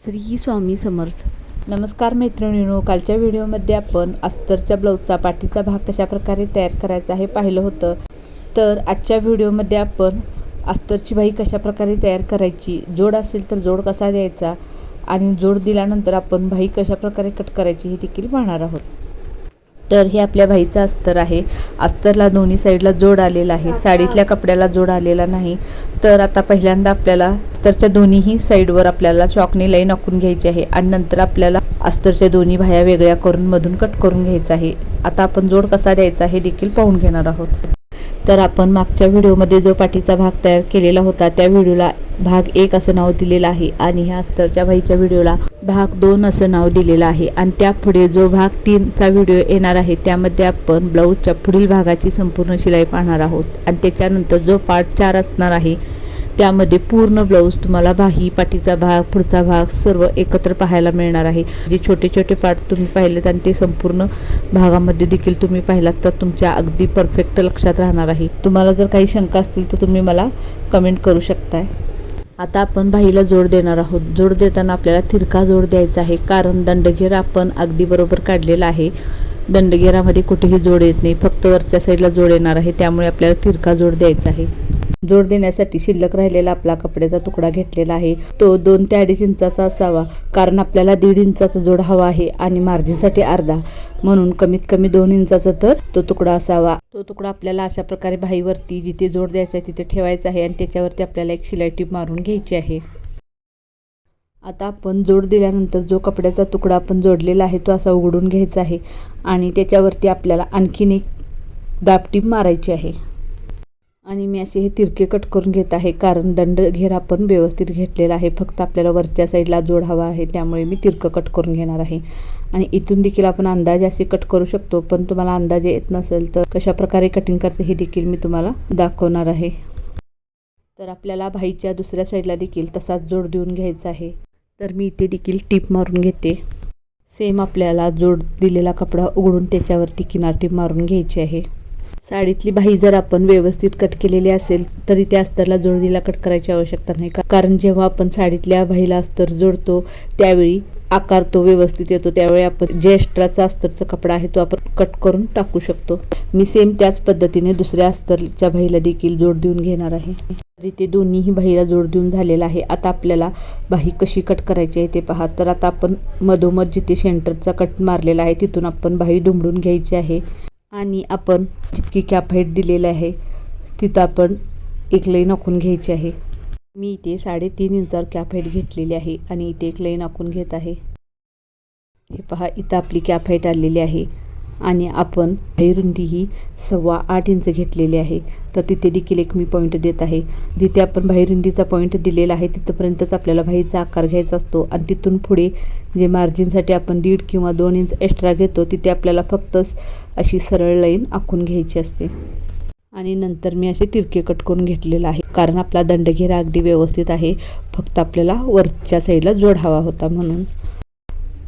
श्री स्वामी समर्थ. नमस्कार मैत्रिणींनो कालच्या व्हिडिओमध्ये आपण अस्तरच्या ब्लाऊजचा पाठीचा भाग कशा प्रकारे तयार करायचा हे पाहिलं होतं. तर आजच्या व्हिडिओमध्ये आपण अस्तरची बाई कशा प्रकारे तयार करायची जोड असेल तर जोड कसा द्यायचा आणि जोड दिल्यानंतर आपण बाई कशा प्रकारे कट करायची हे देखील पाहणार आहोत. तर हे आपल्या बाईचं अस्तर आहे. अस्तरला दोन्ही साईडला जोड आलेला आहे. साडीतल्या कपड्याला जोड आलेला नाही. तर आता पहिल्यांदा आपल्याला अस्तरच्या दोन्हीही साईडवर आपल्याला चॉकने लाईन आखून घ्यायची आहे आणि नंतर आपल्याला अस्तरच्या दोन्ही भाया वेगळ्या करून मधून कट करून घ्यायचा आहे. आता आपण जोड कसा द्यायचा हे देखील पाहून घेणार आहोत. तर आपण मागच्या व्हिडिओमध्ये जो पाठीचा भाग तयार केलेला होता त्या व्हिडिओला भाग एक असं नाव दिलेलं आहे आणि ह्या अस्तरच्या बाईच्या व्हिडिओला भाग दोन असं नाव दिलेलं आहे. आणि त्यापुढे जो भाग तीनचा व्हिडिओ येणार आहे त्यामध्ये आपण ब्लाऊजच्या पुढील भागाची संपूर्ण शिलाई पाहणार आहोत. आणि त्याच्यानंतर जो पार्ट चार असणार आहे त्यामध्ये पूर्ण ब्लाऊज तुम्हाला बाही पाठीचा भाग पुढचा भाग सर्व एकत्र पाहायला मिळणार आहे. जे छोटे छोटे पार्ट तुम्ही पाहिलेत आणि ते संपूर्ण भागामध्ये देखील तुम्ही पाहिलात तर तुमच्या अगदी परफेक्ट लक्षात राहणार आहे. तुम्हाला जर काही शंका असतील तर तुम्ही मला कमेंट करू शकताय. आता आपण बाहीला जोड देणार आहोत. जोड देताना आपल्याला तिरका जोड द्यायचा आहे कारण दंडगेर आपण अगदी बरोबर काढलेला आहे. दंडगेरामध्ये कुठेही जोड येत नाही फक्त वरच्या साईडला जोड येणार आहे त्यामुळे आपल्याला तिरका जोड द्यायचा आहे. जोड देण्यासाठी शिल्लक राहिलेला आपला कपड्याचा तुकडा घेतलेला आहे. तो दोन ते अडीच इंचाचा असावा कारण आपल्याला दीड इंचाचा जोड हवा आहे आणि मार्जिनसाठी अर्धा. म्हणून कमीत कमी दोन इंचाचा तर तो तुकडा असावा. तो तुकडा आपल्याला अशा प्रकारे भाईवरती जिथे जोड द्यायचा आहे तिथे ठेवायचा आहे आणि त्याच्यावरती आपल्याला एक शिलाई टीप मारून घ्यायची आहे. आता आपण जोड दिल्यानंतर जो कपड्याचा तुकडा आपण जोडलेला आहे तो असा उघडून घ्यायचा आहे आणि त्याच्यावरती आपल्याला आणखीन एक दाबटीप मारायची आहे. आणि मी असे हे तिरके कट करून घेत आहे. कारण दंड घेरा पण व्यवस्थित घेतलेला आहे. फक्त आपल्याला वरच्या साईडला जोड हवा आहे. त्यामुळे मी तिरकं कट करून घेणार आहे. आणि इथून देखील आपण अंदाजे असे कट करू शकतो. पण तुम्हाला अंदाजे येत नसेल तर कशा प्रकारे कटिंग करते हे देखील मी तुम्हाला दाखवणार आहे. तर आपल्याला भाईच्या दुसऱ्या साईडला देखील तसाच जोड देऊन घ्यायचा आहे. तर मी इथे देखील टीप मारून घेते. सेम आपल्याला जोड दिलेला कपडा उघडून त्याच्यावरती किनार टीप मारून घ्यायची आहे. साडीतली बाही जर आपण व्यवस्थित कट केलेली असेल तरी त्या अस्तरला जोडणीला कट करायची आवश्यकता नाही. का कारण जेव्हा आपण साडीतल्या बाहीला अस्तर जोडतो त्यावेळी आकार तो व्यवस्थित येतो. त्यावेळी आपण जे एक्स्ट्राचा अस्तरचा कपडा आहे तो आपण कट करून टाकू शकतो. मी सेम त्याच पद्धतीने दुसऱ्या अस्तरच्या बाहीला देखील जोड देऊन घेणार आहे. तर दोन्हीही बाहीला जोड देऊन झालेला आहे. आता आपल्याला बाही कशी कट करायची आहे ते पहा. तर आता आपण मधोमध जिथे सेंटरचा कट मारलेला आहे तिथून आपण बाही दुमडून घ्यायची आहे. आणि आपण जितकी कॅप हाईट दिलेलं आहे तिथं आपण एक लाईन आखून घ्यायची आहे. मी इथे साडेतीन इंचावर कॅप हाईट घेतलेली आहे आणि इथे एक लाईन आखून घेत आहे. हे पहा इथं आपली कॅप हाईट आलेली आहे. आणि आपण रुंदी ही सव्वा आठ इंच घेतलेली आहे. तर तिथे देखील एक मी पॉईंट देत आहे. जिथे आपण बाहेरुंदीचा पॉईंट दिलेला आहे तिथंपर्यंतच आपल्याला भाईचा आकार घ्यायचा असतो. आणि तिथून पुढे जे मार्जिनसाठी आपण दीड किंवा दोन इंच एक्स्ट्रा घेतो तिथे आपल्याला फक्तच अशी सरळ लाईन आखून घ्यायची असते. आणि नंतर मी असे तिरके कट करून घेतलेला आहे. कारण आपला दंडघेरा अगदी व्यवस्थित आहे. फक्त आपल्याला वरच्या साईडला जोड हवा होता म्हणून.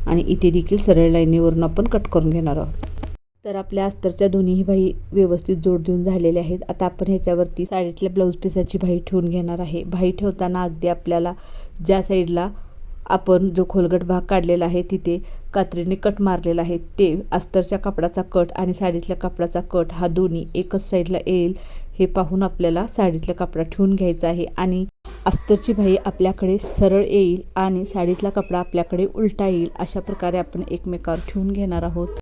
आणि इथे देखील सरळ लाईनीवरून आपण कट करून घेणार आहोत. तर आपल्या अस्तरच्या दोन्हीही बाई व्यवस्थित जोड देऊन झालेल्या आहेत. आता आपण ह्याच्यावरती साडीतल्या ब्लाऊज पिसाची भाई ठेवून घेणार आहे. भाई ठेवताना अगदी आपल्याला ज्या साईडला आपण जो खोलगट भाग काढलेला आहे तिथे कात्रीने कट मारलेला आहे. ते अस्तरच्या कापडाचा कट आणि साडीतल्या कापडाचा कट हा दोन्ही एकच साईडला येईल हे पाहून आपल्याला साडीतला कपडा ठेवून घ्यायचा आहे. आणि अस्तरची भाई आपल्याकडे सरळ येईल आणि साडीतला कपडा आपल्याकडे उलटा येईल अशा प्रकारे आपण एकमेकावर ठेवून घेणार आहोत.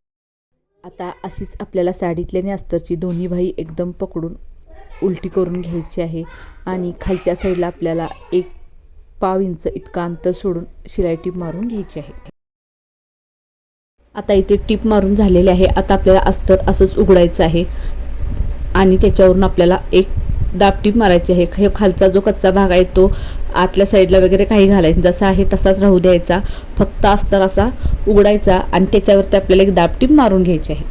आता अशीच आपल्याला साडीतल्याने अस्तरची दोन्ही भाई एकदम पकडून उलटी करून घ्यायची आहे. आणि खालच्या साईडला आपल्याला एक पाव इंच इतका अंतर सोडून शिलाई टीप मारून घ्यायची आहे. आता इथे टीप मारून झालेले आहे. आता आपल्याला अस्तर असंच उघडायचं आहे. आणि त्याच्यावरून आपल्याला एक दाबटीप मारायची आहे. हे खालचा जो कच्चा भाग आहे तो आतल्या साईडला वगैरे काही घालायचं जसा आहे तसाच राहू द्यायचा. फक्त अस्तर असा उघडायचा आणि त्याच्यावरती आपल्याला एक दाबटीप मारून घ्यायची आहे.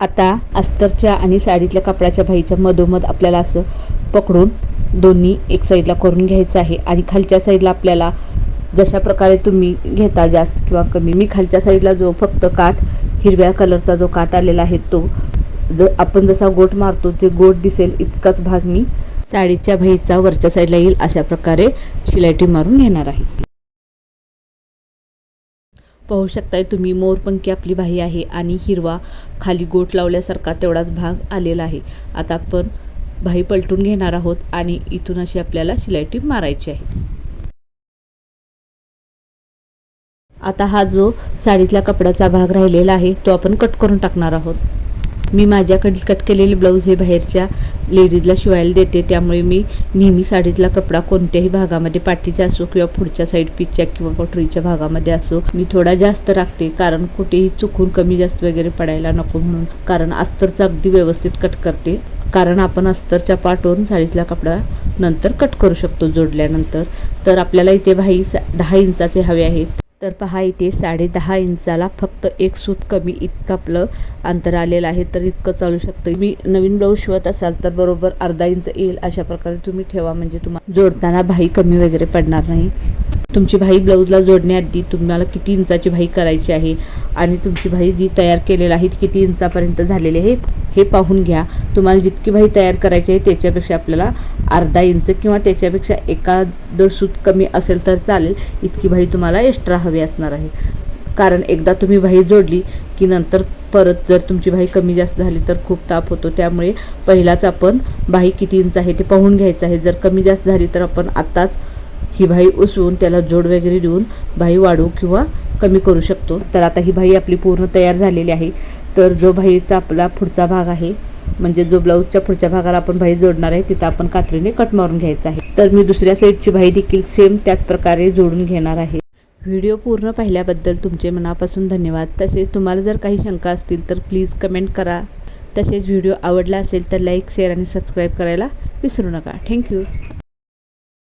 आता अस्तरच्या आणि साडीतल्या कपड्याच्या भाईच्या मधोमध आपल्याला असं पकडून दोन्ही एक साईडला करून घ्यायचं आहे. आणि खालच्या साईडला आपल्याला जशा प्रकारे तुम्ही घेता जास्त किंवा कमी मी खालच्या साईडला जो फक्त काठ हिरव्या कलरचा जो काठ आलेला आहे तो ज आपण जसा गोट मारतो ते गोट दिसेल इतकाच भाग मी साडीच्या भईचा वरच्या साईडला येईल अशा प्रकारे शिलाटी मारून घेणार आहे. पाहू शकताय तुम्ही मोरपंखी आपली बाही आहे आणि हिरवा खाली गोट लावल्यासारखा तेवढाच भाग आलेला आहे. आता आपण बाही पलटून घेणार आहोत आणि इथून अशी आपल्याला शिलाटी मारायची आहे. आता हा जो साडीतला कपड्याचा भाग राहिलेला आहे तो आपण कट करून टाकणार आहोत. मी माझ्याकडील कट केलेले ब्लाऊज हे बाहेरच्या लेडीजला शिवायला देते. त्यामुळे मी नेहमी साडीतला कपडा कोणत्याही भागामध्ये पाठीचा असो किंवा पुढच्या साईड पिचच्या किंवा कटोरीच्या भागामध्ये असो मी थोडा जास्त राखते. कारण कुठेही चुकून कमी जास्त वगैरे पडायला नको म्हणून. कारण अस्तरचा अगदी व्यवस्थित कट करते. कारण आपण अस्तरच्या पाठवून साडीतला कपडा नंतर कट करू शकतो जोडल्यानंतर. तर आपल्याला इथे भाई सा दहा इंचाचे हवे आहेत. तर पहा इथे साडेदहा इंचाला फक्त एक सूत कमी इतकं आपलं अंतर आलेलं आहे तर इतकं चालू शकतं. मी नवीन ब्लाऊज शिवत असाल तर बरोबर अर्धा इंच येईल अशा प्रकारे तुम्ही ठेवा. म्हणजे तुम्हाला जोडताना भाई कमी वगैरे पडणार नाही. तुमची भाई ब्लाऊजला जोडण्याआधी तुम्हाला किती इंचाची भाई करायची आहे आणि तुमची भाई जी तयार केलेली आहे ती किती इंचापर्यंत झालेली आहे हे पाहून घ्या. तुम्हाला जितकी भाई तयार करायची आहे त्याच्यापेक्षा आपल्याला अर्धा इंच किंवा त्याच्यापेक्षा एखादं सूत कमी असेल तर चालेल. इतकी भाई तुम्हाला एक्स्ट्रा हवी असणार आहे. कारण एकदा तुम्ही भाई जोडली की नंतर परत जर तुमची भाई कमी जास्त झाली तर खूप ताप होतो. त्यामुळे पहिलाच आपण भाई किती इंच आहे ते पाहून घ्यायचं आहे. जर कमी जास्त झाली तर आपण आत्ताच ही भाई उसवून त्याला जोड वगैरे देऊन भाई वाढवू किंवा कमी करू शकतो. तर आता ही भाई आपली पूर्ण तयार झालेली आहे. तर जो भाईचा आपला पुढचा भाग आहे म्हणजे जो ब्लाऊजच्या पुढच्या भागाला आपण भाई जोडणार आहे तिथं आपण कात्रीने कट मारून घ्यायचा आहे. तर मी दुसऱ्या साईडची भाई देखील सेम त्याच प्रकारे जोडून घेणार आहे. व्हिडिओ पूर्ण पाहिल्याबद्दल तुमचे मनापासून धन्यवाद. तसेच तुम्हाला जर काही शंका असतील तर प्लीज कमेंट करा. तसेच व्हिडिओ आवडला असेल तर लाईक शेअर आणि सबस्क्राईब करायला विसरू नका. थँक्यू